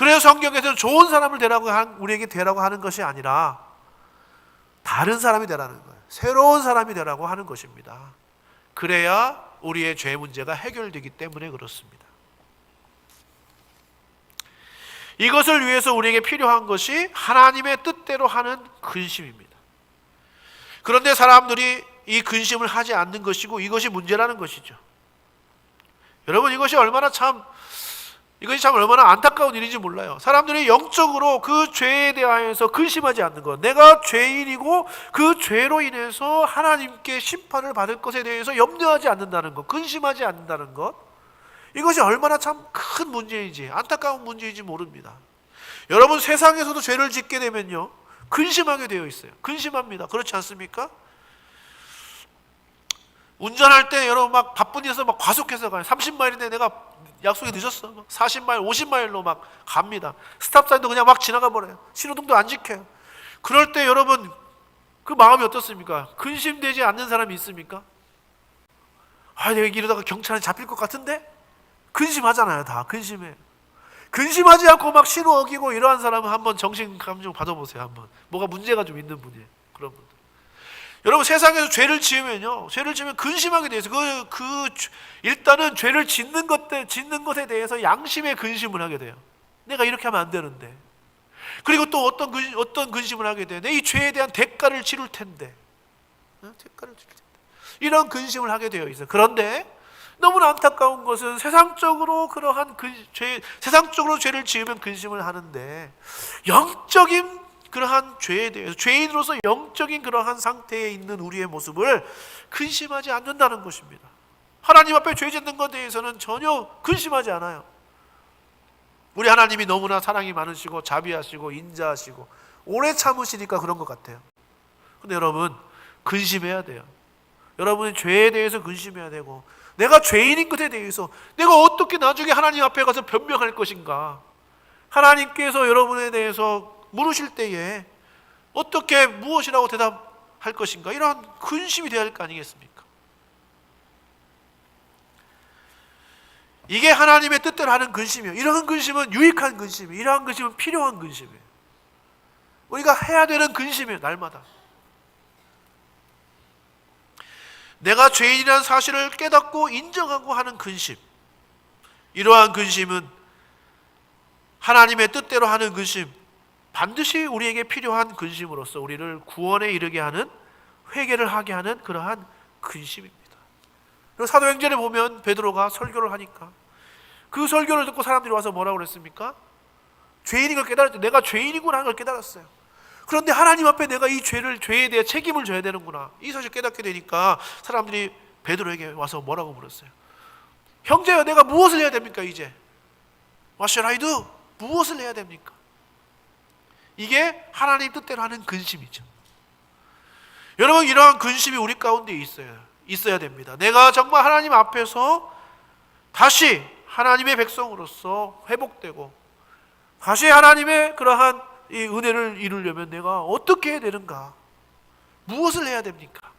그래서 성경에서는 좋은 사람을 되라고 한, 우리에게 되라고 하는 것이 아니라 다른 사람이 되라는 거예요. 새로운 사람이 되라고 하는 것입니다. 그래야 우리의 죄 문제가 해결되기 때문에 그렇습니다. 이것을 위해서 우리에게 필요한 것이 하나님의 뜻대로 하는 근심입니다. 그런데 사람들이 이 근심을 하지 않는 것이고 이것이 문제라는 것이죠. 여러분 이것이 얼마나 참 이것이 참 얼마나 안타까운 일인지 몰라요. 사람들이 영적으로 그 죄에 대하여서 근심하지 않는 것. 내가 죄인이고 그 죄로 인해서 하나님께 심판을 받을 것에 대해서 염려하지 않는다는 것. 근심하지 않는다는 것. 이것이 얼마나 참 큰 문제인지 안타까운 문제인지 모릅니다. 여러분 세상에서도 죄를 짓게 되면요. 근심하게 되어 있어요. 근심합니다. 그렇지 않습니까? 운전할 때 여러분 막 바쁜 일에서 막 과속해서 가요. 30마일인데 내가 약속이 늦었어. 막 40마일, 50마일로 막 갑니다. 스탑사인도 그냥 막 지나가 버려요. 신호등도 안 지켜요. 그럴 때 여러분 그 마음이 어떻습니까? 근심되지 않는 사람이 있습니까? 아, 내가 이러다가 경찰에 잡힐 것 같은데? 근심하잖아요, 다. 근심해. 근심하지 않고 막 신호 어기고 이러한 사람은 한번 정신 감정 받아보세요, 한번. 뭐가 문제가 좀 있는 분이에요. 그런 분들. 여러분 세상에서 죄를 지으면요, 죄를 지으면 근심하게 돼서 그, 그 일단은 죄를 짓는 것 때, 짓는 것에 대해서 양심의 근심을 하게 돼요. 내가 이렇게 하면 안 되는데. 그리고 또 어떤 근, 어떤 근심을 하게 돼요. 내 이 죄에 대한 대가를 치를 텐데. 어? 대가를 치를 텐데. 이런 근심을 하게 되어 있어요. 그런데 너무나 안타까운 것은 세상적으로 그러한 근, 죄, 세상적으로 죄를 지으면 근심을 하는데 영적인 그러한 죄에 대해서 죄인으로서 영적인 그러한 상태에 있는 우리의 모습을 근심하지 않는다는 것입니다. 하나님 앞에 죄 짓는 것에 대해서는 전혀 근심하지 않아요. 우리 하나님이 너무나 사랑이 많으시고 자비하시고 인자하시고 오래 참으시니까 그런 것 같아요. 근데 여러분 근심해야 돼요. 여러분은 죄에 대해서 근심해야 되고 내가 죄인인 것에 대해서 내가 어떻게 나중에 하나님 앞에 가서 변명할 것인가? 하나님께서 여러분에 대해서 물으실 때에 어떻게 무엇이라고 대답할 것인가? 이러한 근심이 되어야 할 거 아니겠습니까? 이게 하나님의 뜻대로 하는 근심이에요. 이러한 근심은 유익한 근심이에요. 이러한 근심은 필요한 근심이에요. 우리가 해야 되는 근심이에요. 날마다. 내가 죄인이라는 사실을 깨닫고 인정하고 하는 근심. 이러한 근심은 하나님의 뜻대로 하는 근심, 반드시 우리에게 필요한 근심으로서 우리를 구원에 이르게 하는 회개를 하게 하는 그러한 근심입니다. 그리고 사도행전에 보면 베드로가 설교를 하니까 그 설교를 듣고 사람들이 와서 뭐라고 그랬습니까? 죄인인 걸 깨달았죠. 내가 죄인이구나 걸 깨달았어요. 그런데 하나님 앞에 내가 이 죄를 죄에 대해 책임을 져야 되는구나. 이 사실 깨닫게 되니까 사람들이 베드로에게 와서 뭐라고 물었어요? 형제여 내가 무엇을 해야 됩니까 이제? What I do? 무엇을 해야 됩니까? 이게 하나님 뜻대로 하는 근심이죠. 여러분 이러한 근심이 우리 가운데 있어요. 있어야 됩니다. 내가 정말 하나님 앞에서 다시 하나님의 백성으로서 회복되고 다시 하나님의 그러한 이 은혜를 이루려면 내가 어떻게 해야 되는가? 무엇을 해야 됩니까?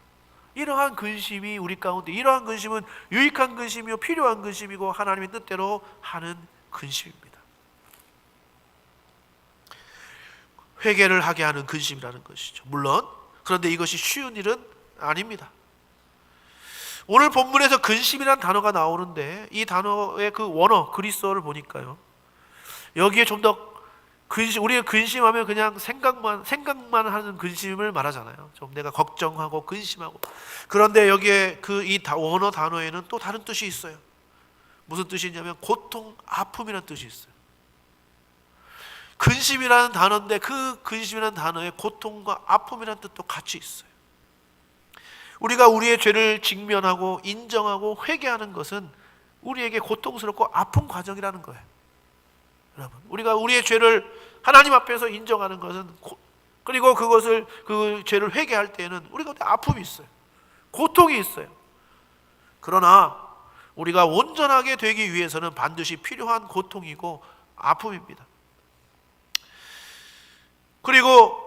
이러한 근심이 우리 가운데 이러한 근심은 유익한 근심이요 필요한 근심이고 하나님의 뜻대로 하는 근심입니다. 회개를 하게 하는 근심이라는 것이죠. 물론 그런데 이것이 쉬운 일은 아닙니다. 오늘 본문에서 근심이라는 단어가 나오는데 이 단어의 그 원어 그리스어를 보니까요. 여기에 좀 더 근심 우리가 근심하면 그냥 생각만 생각만 하는 근심을 말하잖아요. 좀 내가 걱정하고 근심하고. 그런데 여기에 그 이 원어 단어에는 또 다른 뜻이 있어요. 무슨 뜻이 있냐면 고통, 아픔이라는 뜻이 있어요. 근심이라는 단어인데 그 근심이라는 단어에 고통과 아픔이라는 뜻도 같이 있어요. 우리가 우리의 죄를 직면하고 인정하고 회개하는 것은 우리에게 고통스럽고 아픈 과정이라는 거예요. 여러분, 우리가 우리의 죄를 하나님 앞에서 인정하는 것은 고, 그리고 그것을 그 죄를 회개할 때에는 우리가 아픔이 있어요. 고통이 있어요. 그러나 우리가 온전하게 되기 위해서는 반드시 필요한 고통이고 아픔입니다. 그리고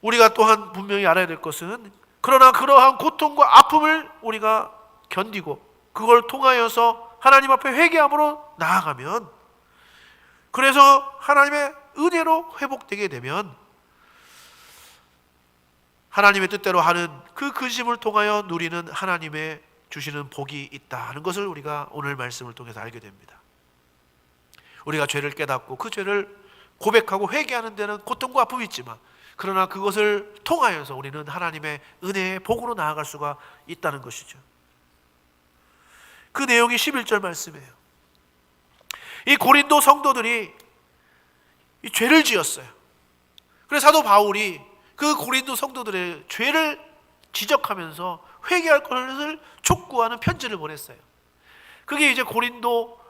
우리가 또한 분명히 알아야 될 것은 그러나 그러한 고통과 아픔을 우리가 견디고 그걸 통하여서 하나님 앞에 회개함으로 나아가면 그래서 하나님의 은혜로 회복되게 되면 하나님의 뜻대로 하는 그 근심을 통하여 누리는 하나님의 주시는 복이 있다는 것을 우리가 오늘 말씀을 통해서 알게 됩니다. 우리가 죄를 깨닫고 그 죄를 고백하고 회개하는 데는 고통과 아픔이 있지만 그러나 그것을 통하여서 우리는 하나님의 은혜의 복으로 나아갈 수가 있다는 것이죠. 그 내용이 11절 말씀이에요. 이 고린도 성도들이 이 죄를 지었어요. 그래서 사도 바울이 그 고린도 성도들의 죄를 지적하면서 회개할 것을 촉구하는 편지를 보냈어요. 그게 이제 고린도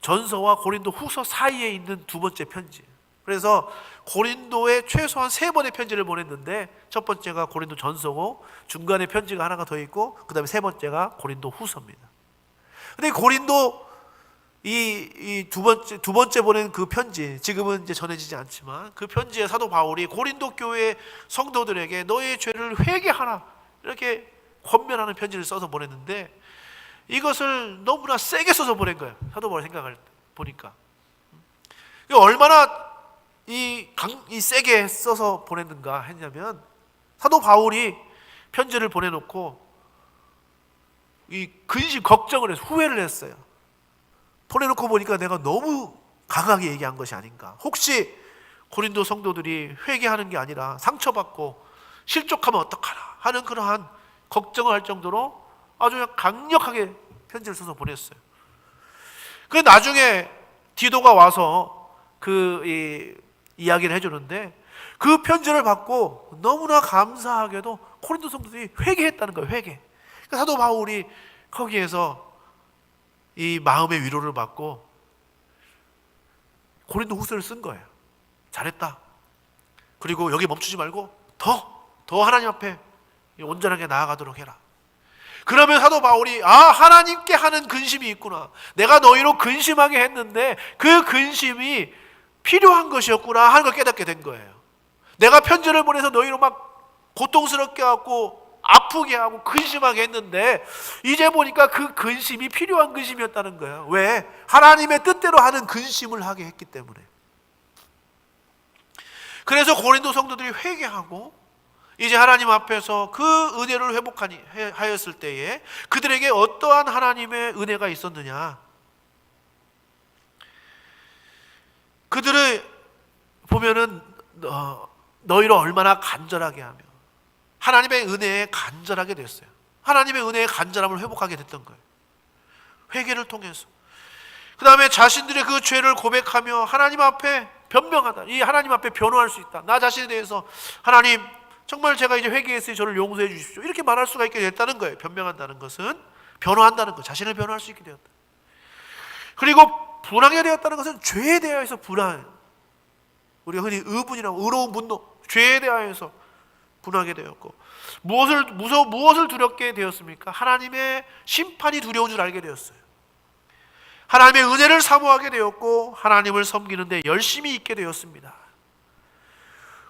전서와 고린도 후서 사이에 있는 두 번째 편지. 그래서 고린도에 최소한 세 번의 편지를 보냈는데 첫 번째가 고린도 전서고 중간에 편지가 하나가 더 있고 그다음에 세 번째가 고린도 후서입니다. 근데 고린도 이이두 번째 두 번째 보낸 그 편지 지금은 이제 전해지지 않지만 그 편지에 사도 바울이 고린도 교회 성도들에게 너의 죄를 회개하라 이렇게 권면하는 편지를 써서 보냈는데 이것을 너무나 세게 써서 보낸 거예요. 사도 바울 생각을 보니까 얼마나 이, 강, 이 세게 써서 보냈는가 했냐면 사도 바울이 편지를 보내놓고 이 근심 걱정을 해서 후회를 했어요. 보내놓고 보니까 내가 너무 강하게 얘기한 것이 아닌가. 혹시 고린도 성도들이 회개하는 게 아니라 상처받고 실족하면 어떡하나 하는 그러한 걱정을 할 정도로 아주 강력하게 편지를 써서 보냈어요. 그 나중에 디도가 와서 그 이, 이야기를 해주는데 그 편지를 받고 너무나 감사하게도 코린도 성도들이 회개했다는 거예요. 회개. 그러니까 사도 바울이 거기에서 이 마음의 위로를 받고 고린도 후서를 쓴 거예요. 잘했다. 그리고 여기 멈추지 말고 더, 더 하나님 앞에 온전하게 나아가도록 해라. 그러면 사도 바울이 아 하나님께 하는 근심이 있구나. 내가 너희로 근심하게 했는데 그 근심이 필요한 것이었구나 하는 걸 깨닫게 된 거예요. 내가 편지를 보내서 너희로 막 고통스럽게 하고 아프게 하고 근심하게 했는데 이제 보니까 그 근심이 필요한 근심이었다는 거예요. 왜? 하나님의 뜻대로 하는 근심을 하게 했기 때문에. 그래서 고린도 성도들이 회개하고 이제 하나님 앞에서 그 은혜를 회복하니 하였을 때에 그들에게 어떠한 하나님의 은혜가 있었느냐? 그들을 보면은 어, 너희를 얼마나 간절하게 하며 하나님의 은혜에 간절하게 됐어요. 하나님의 은혜의 간절함을 회복하게 됐던 거예요. 회개를 통해서. 그 다음에 자신들의 그 죄를 고백하며 하나님 앞에 변명하다. 이 하나님 앞에 변호할 수 있다. 나 자신에 대해서 하나님 정말 제가 이제 회개했으니 저를 용서해 주십시오. 이렇게 말할 수가 있게 됐다는 거예요. 변명한다는 것은 변호한다는 것, 자신을 변호할 수 있게 되었다. 그리고 분하게 되었다는 것은 죄에 대하여서 분한. 우리가 흔히 의분이라고 의로운 분노, 죄에 대하여서 분하게 되었고 무엇을 무서 무엇을 두렵게 되었습니까? 하나님의 심판이 두려운 줄 알게 되었어요. 하나님의 은혜를 사모하게 되었고 하나님을 섬기는데 열심히 있게 되었습니다.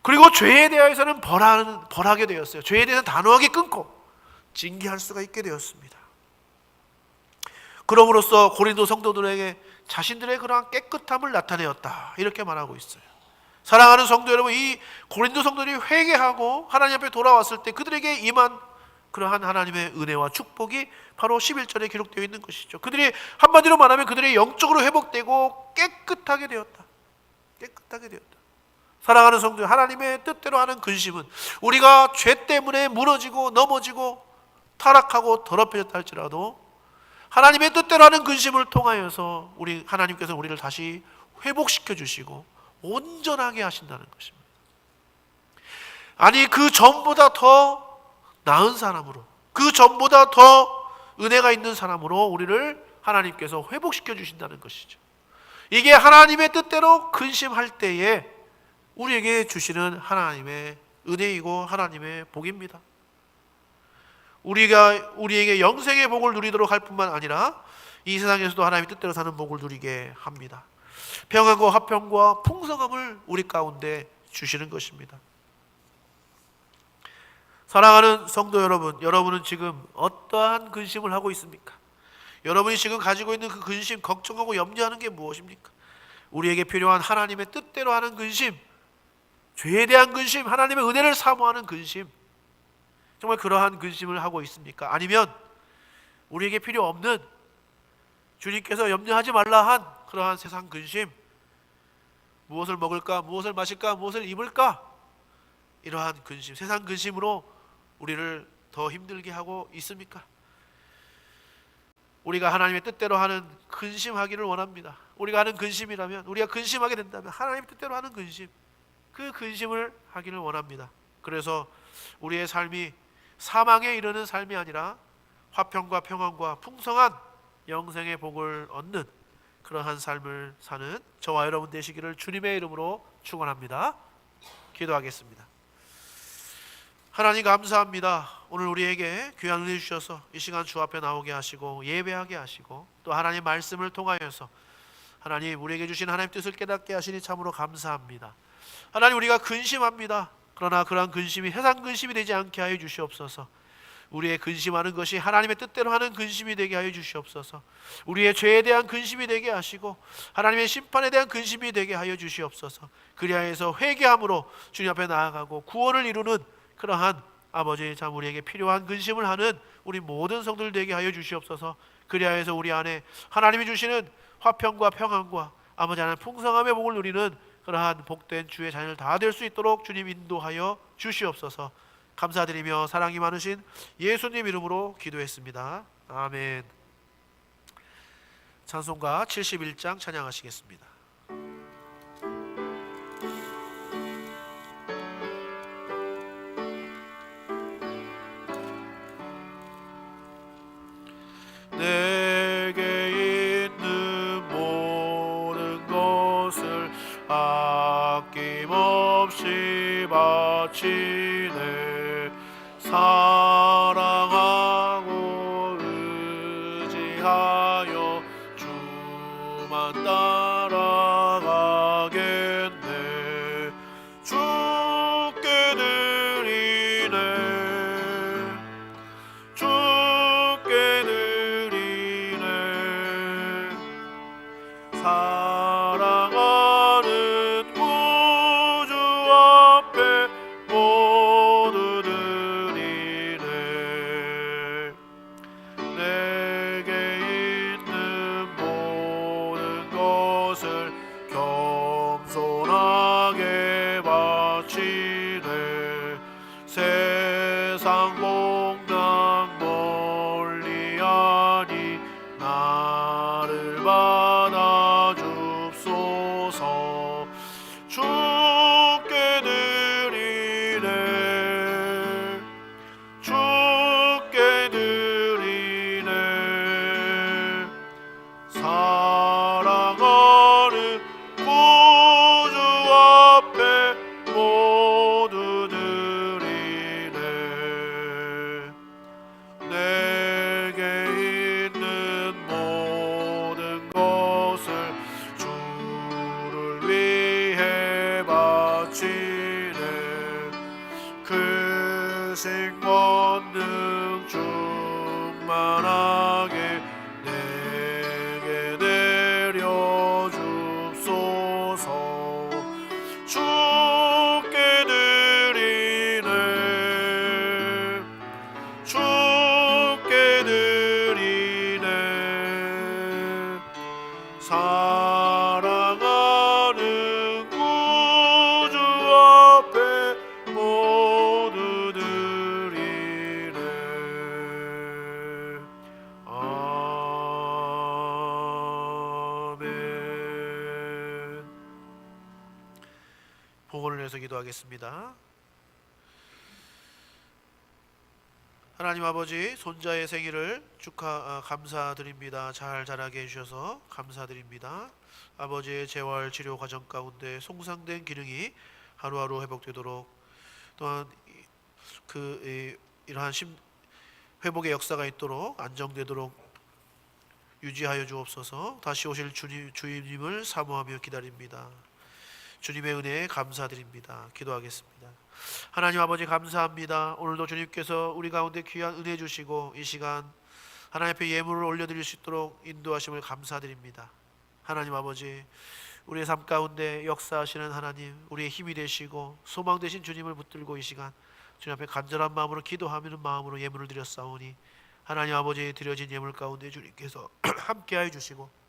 그리고 죄에 대해서는 벌하는, 벌하게 되었어요. 죄에 대해서 단호하게 끊고 징계할 수가 있게 되었습니다. 그럼으로써 고린도 성도들에게 자신들의 그러한 깨끗함을 나타내었다. 이렇게 말하고 있어요. 사랑하는 성도 여러분, 이 고린도 성도들이 회개하고 하나님 앞에 돌아왔을 때 그들에게 임한 그러한 하나님의 은혜와 축복이 바로 11절에 기록되어 있는 것이죠. 그들이 한마디로 말하면 그들이 영적으로 회복되고 깨끗하게 되었다. 깨끗하게 되었다. 사랑하는 성도 하나님의 뜻대로 하는 근심은 우리가 죄 때문에 무너지고 넘어지고 타락하고 더럽혀졌다 할지라도 하나님의 뜻대로 하는 근심을 통하여서 우리 하나님께서 우리를 다시 회복시켜 주시고 온전하게 하신다는 것입니다. 아니 그 전보다 더 나은 사람으로 그 전보다 더 은혜가 있는 사람으로 우리를 하나님께서 회복시켜 주신다는 것이죠. 이게 하나님의 뜻대로 근심할 때에 우리에게 주시는 하나님의 은혜이고 하나님의 복입니다. 우리가 우리에게 영생의 복을 누리도록 할 뿐만 아니라 이 세상에서도 하나님의 뜻대로 사는 복을 누리게 합니다. 평안과 화평과 풍성함을 우리 가운데 주시는 것입니다. 사랑하는 성도 여러분, 여러분은 지금 어떠한 근심을 하고 있습니까? 여러분이 지금 가지고 있는 그 근심, 걱정하고 염려하는 게 무엇입니까? 우리에게 필요한 하나님의 뜻대로 하는 근심, 죄에 대한 근심, 하나님의 은혜를 사모하는 근심, 정말 그러한 근심을 하고 있습니까? 아니면 우리에게 필요 없는 주님께서 염려하지 말라 한 그러한 세상 근심, 무엇을 먹을까, 무엇을 마실까, 무엇을 입을까, 이러한 근심, 세상 근심으로 우리를 더 힘들게 하고 있습니까? 우리가 하나님의 뜻대로 하는 근심하기를 원합니다. 우리가 하는 근심이라면 우리가 근심하게 된다면 하나님의 뜻대로 하는 근심 그 근심을 하기를 원합니다. 그래서 우리의 삶이 사망에 이르는 삶이 아니라 화평과 평안과 풍성한 영생의 복을 얻는 그러한 삶을 사는 저와 여러분 되시기를 주님의 이름으로 축원합니다. 기도하겠습니다. 하나님 감사합니다. 오늘 우리에게 귀한 은혜 주셔서 이 시간 주 앞에 나오게 하시고 예배하게 하시고 또 하나님 말씀을 통하여서 하나님 우리에게 주신 하나님 뜻을 깨닫게 하시니 참으로 감사합니다. 하나님 우리가 근심합니다. 그러나 그러한 근심이 세상 근심이 되지 않게 하여 주시옵소서. 우리의 근심하는 것이 하나님의 뜻대로 하는 근심이 되게 하여 주시옵소서. 우리의 죄에 대한 근심이 되게 하시고 하나님의 심판에 대한 근심이 되게 하여 주시옵소서. 그리하여서 회개함으로 주님 앞에 나아가고 구원을 이루는 그러한 아버지 참 우리에게 필요한 근심을 하는 우리 모든 성들 되게 하여 주시옵소서. 그리하여서 우리 안에 하나님이 주시는 화평과 평안과 아버지 하나님 풍성함의 복을 누리는 그러한 복된 주의 자녀를 다 될 수 있도록 주님 인도하여 주시옵소서. 감사드리며 사랑이 많으신 예수님 이름으로 기도했습니다. 아멘. 찬송가 71장 찬양하시겠습니다. 아낌없이 바치네. 사랑 바 생권능 충만하게 복원을 위해서 기도하겠습니다. 하나님 아버지 손자의 생일을 축하 아, 감사드립니다. 잘 자라게 해주셔서 감사드립니다. 아버지의 재활 치료 과정 가운데 송상된 기능이 하루하루 회복되도록 또한 이- 그 이, 이러한 심, 회복의 역사가 있도록 안정되도록 유지하여 주옵소서. 다시 오실 주님 주님을 사모하며 기다립니다. 주님의 은혜에 감사드립니다. 기도하겠습니다. 하나님 아버지 감사합니다. 오늘도 주님께서 우리 가운데 귀한 은혜 주시고 이 시간 하나님 앞에 예물을 올려드릴 수 있도록 인도하심을 감사드립니다. 하나님 아버지 우리의 삶 가운데 역사하시는 하나님, 우리의 힘이 되시고 소망 되신 주님을 붙들고 이 시간 주님 앞에 간절한 마음으로 기도하는 마음으로 예물을 드렸사오니 하나님 아버지 드려진 예물 가운데 주님께서 함께하여 주시고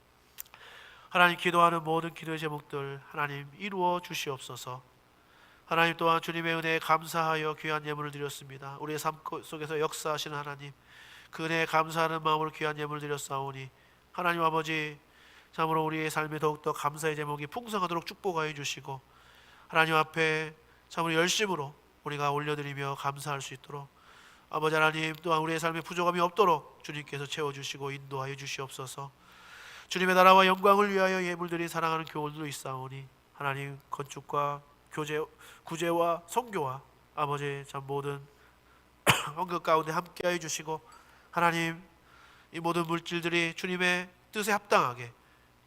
하나님 기도하는 모든 기도의 제목들 하나님 이루어 주시옵소서. 하나님 또한 주님의 은혜에 감사하여 귀한 예물을 드렸습니다. 우리의 삶 속에서 역사하시는 하나님 그 은혜에 감사하는 마음으로 귀한 예물을 드렸사오니 하나님 아버지 참으로 우리의 삶에 더욱더 감사의 제목이 풍성하도록 축복하여 주시고 하나님 앞에 참으로 열심으로 우리가 올려드리며 감사할 수 있도록 아버지 하나님 또한 우리의 삶에 부족함이 없도록 주님께서 채워주시고 인도하여 주시옵소서 주님의 나라와 영광을 위하여 예물들이 사랑하는 교우들도 있사오니 하나님 건축과 교제, 구제와 성교와 아버지 참 모든 헌금 가운데 함께하여 주시고 하나님 이 모든 물질들이 주님의 뜻에 합당하게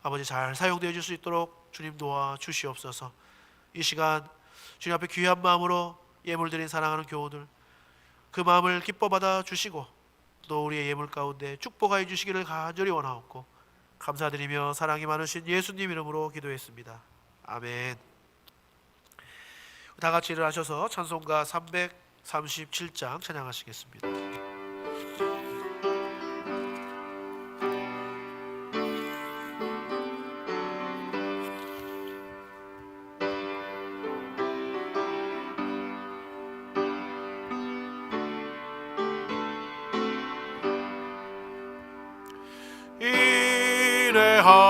아버지 잘 사용되어 줄 수 있도록 주님 도와 주시옵소서. 이 시간 주님 앞에 귀한 마음으로 예물 드린 사랑하는 교우들 그 마음을 기뻐 받아 주시고 또 우리의 예물 가운데 축복하여 주시기를 간절히 원하옵고 감사드리며 사랑이 많으신 예수님 이름으로 기도했습니다. 아멘. 다 같이 일어나셔서 찬송가 337장 찬양하시겠습니다.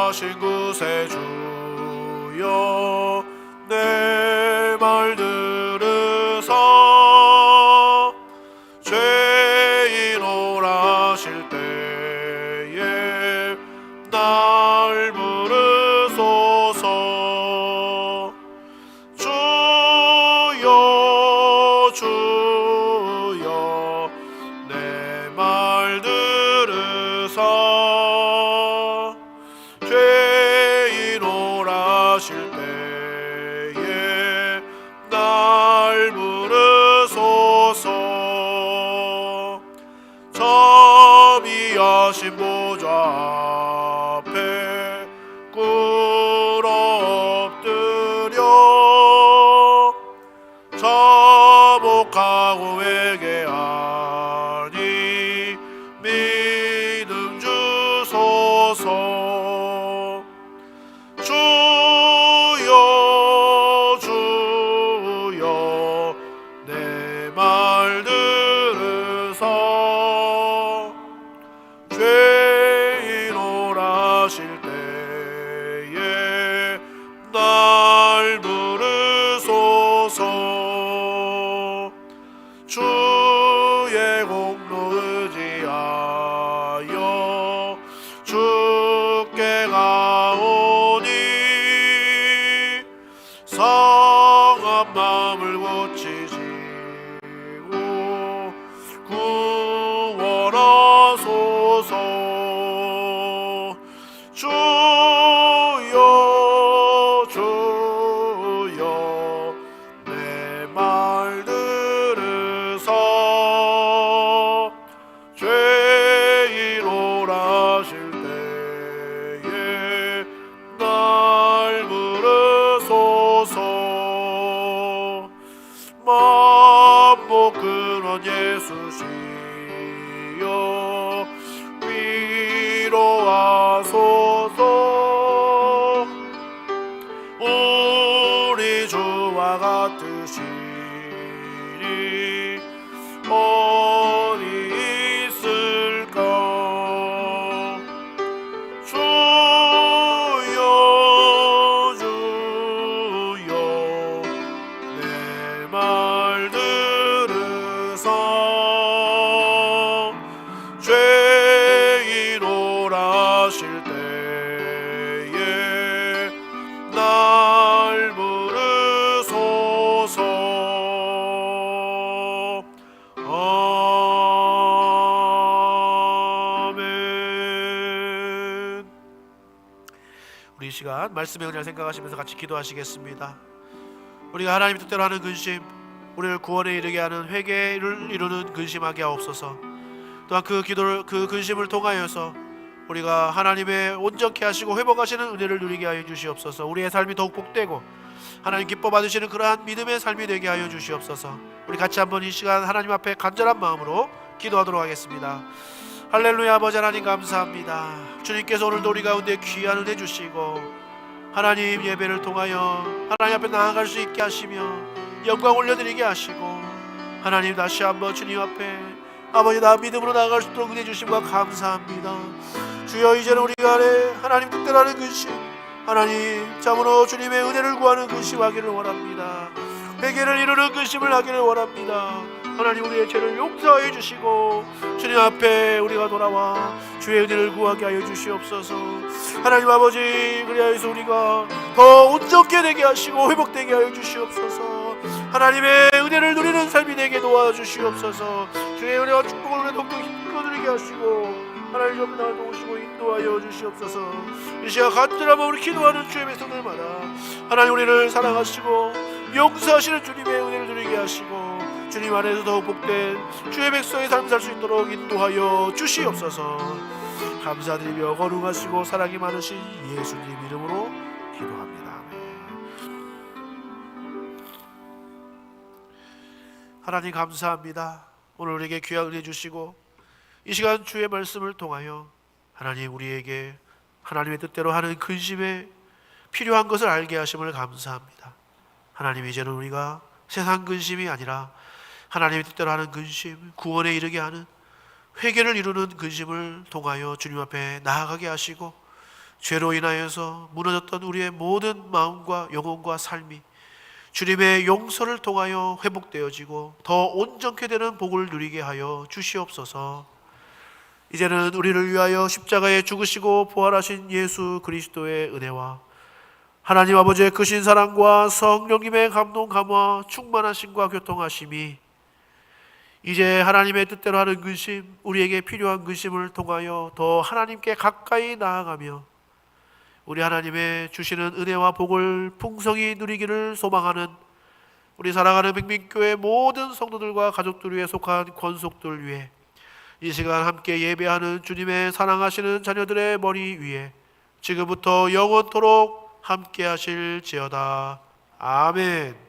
하신 구세주 점이하신 보좌 근 시간 말씀의 은혜를 생각하시면서 같이 기도하시겠습니다 우리가 하나님 뜻대로 하는 근심 우리를 구원에 이르게 하는 회개를 이루는 근심하게 하옵소서 또한 그 기도를 그 근심을 통하여서 우리가 하나님의 온전케 하시고 회복하시는 은혜를 누리게 하여 주시옵소서. 우리의 삶이 더욱 복되고 하나님 기뻐 받으시는 그러한 믿음의 삶이 되게 하여 주시옵소서. 우리 같이 한번 이 시간 하나님 앞에 간절한 마음으로 기도하도록 하겠습니다. 할렐루야 아버지 하나님 감사합니다. 주님께서 오늘도 우리 가운데 귀한 은혜 주시고 하나님 예배를 통하여 하나님 앞에 나아갈 수 있게 하시며 영광 올려드리게 하시고 하나님 다시 한번 주님 앞에 아버지 나 믿음으로 나아갈 수 있도록 은혜 주심과 감사합니다. 주여 이제는 우리가 안에 하나님 뜻대로 하는 근심 하나님 참으로 주님의 은혜를 구하는 근심하기를 원합니다. 회개를 이루는 근심을 하기를 원합니다. 하나님 우리의 죄를 용서해 주시고 주님 앞에 우리가 돌아와 주의 은혜를 구하게 하여 주시옵소서. 하나님 아버지 그리하여서 우리가 더 온전케 되게 하시고 회복되게 하여 주시옵소서. 하나님의 은혜를 누리는 삶이 되게 도와주시옵소서. 주의 은혜와 축복을 우리 동동 힘껏 누리게 하시고 하나님 좀 나도오시고 인도하여 주시옵소서. 이 시간 간절하면 우리 기도하는 주의 백성들마다 하나님 우리를 사랑하시고 용서하시는 주님의 은혜를 누리게 하시고 주님 안에서 더욱 복된 주의 백성의 삶을 살수 있도록 인도하여 주시옵소서. 감사드리며 거룩하시고 사랑이 많으신 예수님 이름으로 기도합니다. 하나님 감사합니다. 오늘 우리에게 귀한 은혜 주시고 이 시간 주의 말씀을 통하여 하나님 우리에게 하나님의 뜻대로 하는 근심에 필요한 것을 알게 하심을 감사합니다. 하나님 이제는 우리가 세상 근심이 아니라 하나님의 뜻대로 하는 근심, 구원에 이르게 하는 회개를 이루는 근심을 통하여 주님 앞에 나아가게 하시고 죄로 인하여서 무너졌던 우리의 모든 마음과 영혼과 삶이 주님의 용서를 통하여 회복되어지고 더 온전케 되는 복을 누리게 하여 주시옵소서. 이제는 우리를 위하여 십자가에 죽으시고 부활하신 예수 그리스도의 은혜와 하나님 아버지의 크신 사랑과 성령님의 감동 감화 충만하심과 교통하심이 이제 하나님의 뜻대로 하는 근심 우리에게 필요한 근심을 통하여 더 하나님께 가까이 나아가며 우리 하나님의 주시는 은혜와 복을 풍성히 누리기를 소망하는 우리 사랑하는 백민교회 모든 성도들과 가족들 위해 속한 권속들 위해 이 시간 함께 예배하는 주님의 사랑하시는 자녀들의 머리 위에 지금부터 영원토록 함께 하실지어다. 아멘.